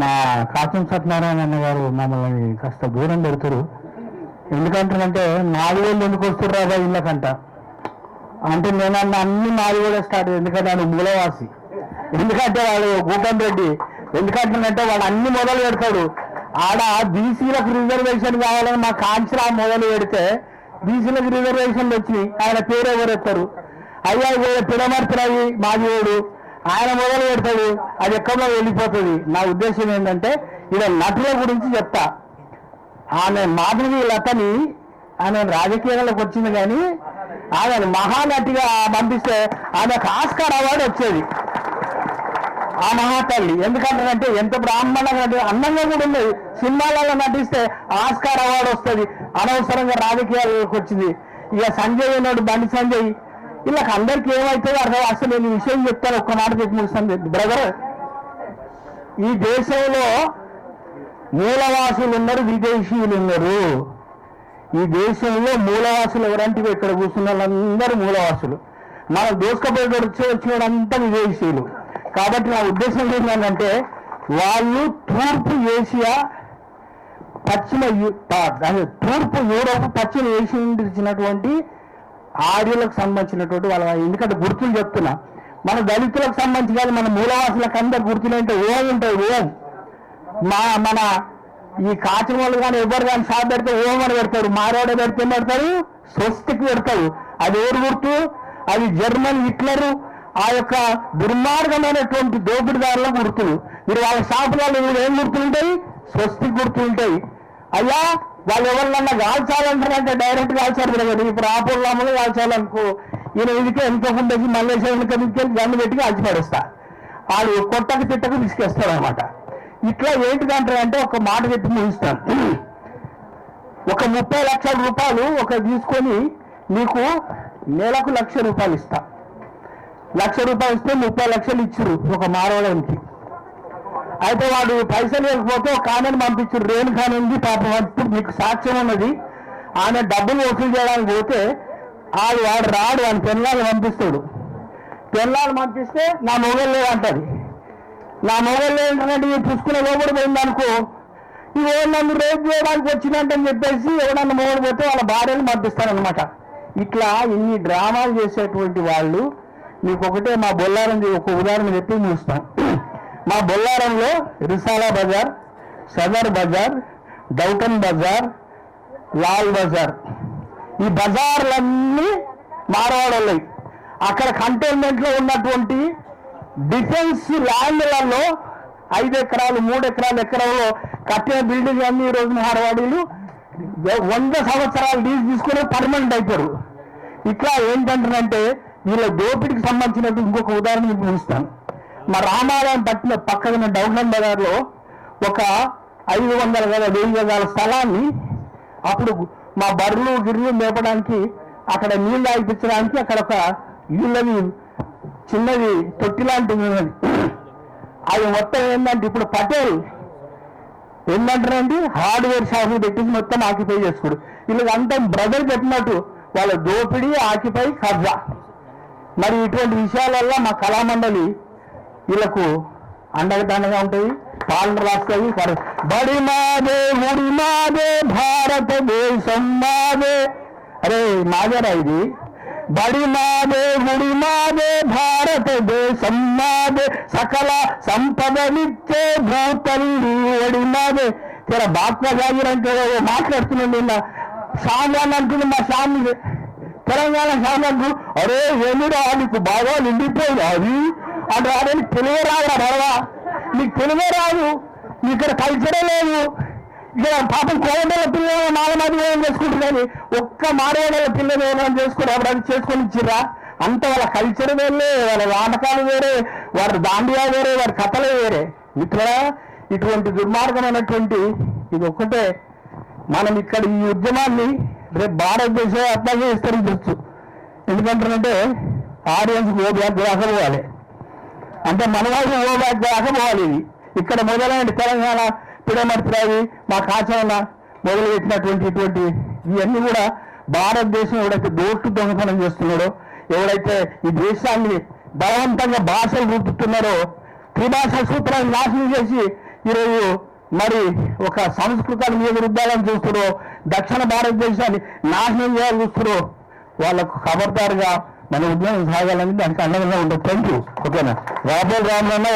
మా కాచం సత్యనారాయణ అన్న గారు మమ్మల్ని కాస్త దూరం పెడతారు. ఎందుకంటారంటే నాలుగు వేలు ఎందుకు వస్తుర్రా బా ఇళ్ళకంట. అంటే నేను అన్న అన్ని నాలుగు కూడా స్టార్ట్ ఎందుకంటే ఆయన మూలవాసి. ఎందుకంటే వాడు గూటం రెడ్డి. ఎందుకంటానంటే వాడు అన్ని మొదలు పెడతాడు. ఆడ బీసీలకు రిజర్వేషన్ కావాలని మా కాంచరా మొదలు పెడితే బీసీలకు రిజర్వేషన్లు వచ్చి ఆయన పేరు ఎవరెత్తారు అయ్యా పిడమర్తరాయి మాదివాడు ఆయన మొదలు పెడతాడు అది ఎక్కడో వెళ్ళిపోతుంది. నా ఉద్దేశం ఏంటంటే ఇలా నటుల గురించి చెప్తా. ఆమె మాధవి లతని ఆమె రాజకీయాలకు వచ్చింది కానీ ఆమె మహానటిగా పంపిస్తే ఆమెకు ఆస్కార్ అవార్డు వచ్చేది. ఆ మహాతల్లి. ఎందుకంటే ఎంత బ్రాహ్మణంగా అందంగా కూడా ఉంది సినిమాలలో నటిస్తే ఆస్కార్ అవార్డు వస్తుంది. అనవసరంగా రాజకీయాలకు వచ్చింది. ఇక సంజయ్ ఉన్నాడు బండి సంజయ్. వీళ్ళకి అందరికి ఏమవుతుందో అర్థం అసలు నేను విషయం చెప్తాను ఒక్క మాట చెప్పి ముగిస్తాను. బ్రదర్ ఈ దేశంలో మూలవాసులు ఉన్నారు విదేశీయులు ఉన్నారు. ఈ దేశంలో మూలవాసులు ఎవరంటే ఇక్కడ కూర్చున్న వాళ్ళందరూ మూలవాసులు. మన దోసుకపోయి వచ్చి వచ్చిన విదేశీయులు. కాబట్టి నా ఉద్దేశం ఏంటంటే వాళ్ళు తూర్పు ఏషియా పశ్చిమ తూర్పు యూరోప్ పశ్చిమ ఏషియా నుండి వచ్చినటువంటి ఆర్యులకు సంబంధించినటువంటి వాళ్ళ. ఎందుకంటే గుర్తులు చెప్తున్నా. మన దళితులకు సంబంధించి కాదు మన మూలవాసులకు అందరు గుర్తులు అంటే ఓం ఉంటాయి ఓం. మా మన ఈ కాచిన వాళ్ళు కానీ ఎవరు కానీ షాప్ పెడితే ఓం అని పెడతారు. మారోడ పెడితే ఏం పెడతారు? స్వస్తికి పెడతారు. అది ఎవరు గుర్తు? అది జర్మన్ హిట్లరు ఆ యొక్క దుర్మార్గమైనటువంటి దోపిడిదారుల గుర్తులు. మీరు వాళ్ళ షాపులలో మీరు ఏం గుర్తులు ఉంటాయి? స్వస్తి గుర్తులు ఉంటాయి. అయ్యా వాళ్ళు ఎవరినన్నా కాల్చాలంటారంటే డైరెక్ట్ కాల్చారు కదా ఇప్పుడు ఆపుల్లామలు కాల్చాలనుకో ఈయన ఇదికే ఎంత ఉండేసి మల్లేశ్వరం తీసుకెళ్ళి గన్ను పెట్టి కాల్చిపడేస్తా. వాళ్ళు వాడు కొట్టకు తిట్టకు తీసుకెస్తాడు అనమాట ఇట్లా ఏంటిదంటారు అంటే ఒక మాట చెప్పి ముగిస్తాను. ఒక ముప్పై లక్షల రూపాయలు ఒక తీసుకొని నీకు నెలకు లక్ష రూపాయలు ఇస్తా. లక్ష రూపాయలు ఇస్తే ముప్పై లక్షలు ఇచ్చారు ఒక మారవడానికి. అయితే వాడు పైసలు లేకపోతే ఒక ఆమెను పంపించారు రేణుకా ఉంది పాపం మీకు సాక్ష్యం ఉన్నది ఆమె డబ్బులు వసూలు చేయడానికి పోతే ఆడు వాడు రాడు అని పెళ్ళాలు పంపిస్తాడు. పెళ్ళాలు పంపిస్తే నా మొగలు లేదంటది నా మొగలు లేదంటే ఈ పుష్కుల లోపల పోయింది అనుకో ఇవి నన్ను రేపు చేయడానికి వచ్చిందంటని చెప్పేసి ఎవడన్నా మొగలు పోతే వాళ్ళ భార్యను పంపిస్తారనమాట ఇట్లా ఇన్ని డ్రామాలు చేసేటువంటి వాళ్ళు మీకు ఒకటే మా బొల్లారని ఒక ఉదాహరణ చెప్పి చూస్తాం మా బొల్లారంలో రిసాలా బజార్ సదర్ బజార్ డౌటన్ బజార్ లాల్ బజార్. ఈ బజార్లన్నీ మారవాడన్నాయి అక్కడ కంటైన్మెంట్లో ఉన్నటువంటి డిఫెన్స్ ల్యాండ్లలో ఐదు ఎకరాలు మూడు ఎకరాలు ఎకరాల్లో కట్టిన బిల్డింగ్ అన్ని ఈరోజు రోజు మారవాడీలు. వంద సంవత్సరాలు లీజ్ తీసుకుని పర్మనెంట్ అయిపోయారు ఇట్లా ఏంటంటారంటే వీళ్ళ దోపిడికి సంబంధించినట్టు ఇంకొక ఉదాహరణ మీకు చూస్తాను మా రామాలయం పట్టిన పక్కన డౌన్లైన్ బజార్లో ఒక ఐదు వందల గల వెయ్యి గదాల స్థలాన్ని అప్పుడు మా బర్రెలు గిర్రెలు మేపడానికి అక్కడ నీళ్ళు ఆగిపించడానికి అక్కడ ఒక ఇళ్ళది చిన్నది తొట్టి లాంటిది ఉన్నది. అది మొత్తం ఏంటంటే ఇప్పుడు పటేల్ ఏంటంటారండి హార్డ్వేర్ షాపులు పెట్టేసి మొత్తం ఆక్యుపై చేసుకోడు. వీళ్ళకి అంతా బ్రదర్ చెప్పినట్టు వాళ్ళ దోపిడీ ఆక్యుపై కబ్జా. మరి ఇటువంటి విషయాలల్లో మా కళామండలి వీళ్ళకు అండగదండగా ఉంటుంది పాలన రాస్తాయి. బడి మాదే ముడి మాదే భారతదేశం మాదే అరే మాదేరా ఇది? బడి మాదే ముడి మాదే భారతదేశం మాదే సకల సంపదనిచ్చే భూతల్లి ఒడి మాదే తెర బాత్మ జాగిరంటే మాట్లాడుతున్నాడు నిన్న. షామ్ అని అంటుంది మా షామ్ తెలంగాణ షామకు అరే ఏమిరా నీకు బాగా నిండిపోయింది అది అంటే అదే తెలివే తెలుగే రాదురా బడవా నీకు తెలివే రాదు. ఇక్కడ కల్చరే లేదు. ఇక్కడ పాపం కోదండల పిల్లలు నాలుగు మంది ఏం చేసుకుంటున్నాను ఒక్క మారేడల పిల్లలు ఏమైనా చేసుకుని అప్పుడు అది చేసుకొని ఇచ్చిర్రా? అంత వాళ్ళ కల్చర్ వేరే వాళ్ళ నాటకాలు వేరే వారి దాండియా వేరే వారి కథలే వేరే. ఇట్లా ఇటువంటి దుర్మార్గమైనటువంటి ఇది ఒక్కటే. మనం ఇక్కడ ఈ ఉద్యమాన్ని రేపు భారతదేశం అట్లాగే విస్తరించవచ్చు ఎందుకంటారంటే ఆడియన్స్ ఓ బ్యాక్ దాకా అంటే మన వాళ్ళు ఓబ్యాక్ దాకా పోవాలి ఇది. ఇక్కడ మొదలైన తెలంగాణ పిడమర్తిరావి మా కాచవల మొదలు పెట్టినటువంటి ఇటువంటి ఇవన్నీ కూడా భారతదేశం ఎవడైతే దోట్లు దొంగతనం చేస్తున్నాడో ఎవడైతే ఈ దేశాన్ని బలవంతంగా భాషలు రూపుతున్నారో త్రిభాష సూత్రాన్ని నాశనం చేసి ఈరోజు మరి ఒక సంస్కృతాన్ని మీద రుద్దాలని చూస్తున్నారో దక్షిణ భారతదేశాన్ని నాశనం చేయాలని చూస్తున్నారో వాళ్ళకు ఖబర్దారుగా మన ఉద్యోగం సాగాలని దానికి అండగా ఉండదు థ్యాంక్ యూ ఓకేనా? రాబోయే రామన్న ఒక